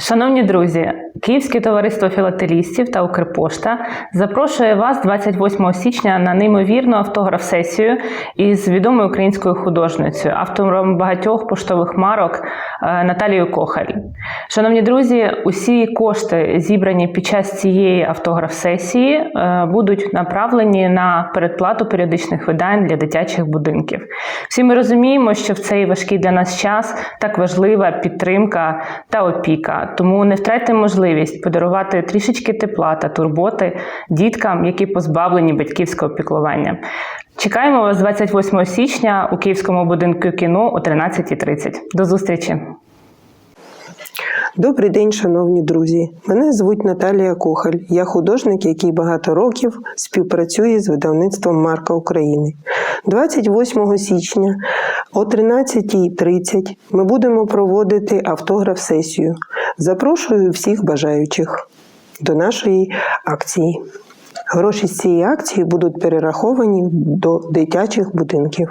Шановні друзі, Київське товариство філателістів та Укрпошта запрошує вас 28 січня на неймовірну автограф-сесію із відомою українською художницею, автором багатьох поштових марок е, Наталією Кохаль. Шановні друзі, усі кошти, зібрані під час цієї автограф-сесії, е, будуть направлені на передплату періодичних видань для дитячих будинків. Всі ми розуміємо, що в цей важкий для нас час так важлива підтримка та опіка. Тому не втратьте можливість подарувати трішечки тепла та турботи діткам, які позбавлені батьківського піклування. Чекаємо вас 28 січня у Київському будинку кіно о 13.30. До зустрічі! Добрий день, шановні друзі. Мене звуть Наталія Кохаль. Я художник, який багато років співпрацює з видавництвом Марка України. 28 січня о 13.30 ми будемо проводити автограф-сесію. Запрошую всіх бажаючих до нашої акції. Гроші з цієї акції будуть перераховані до дитячих будинків.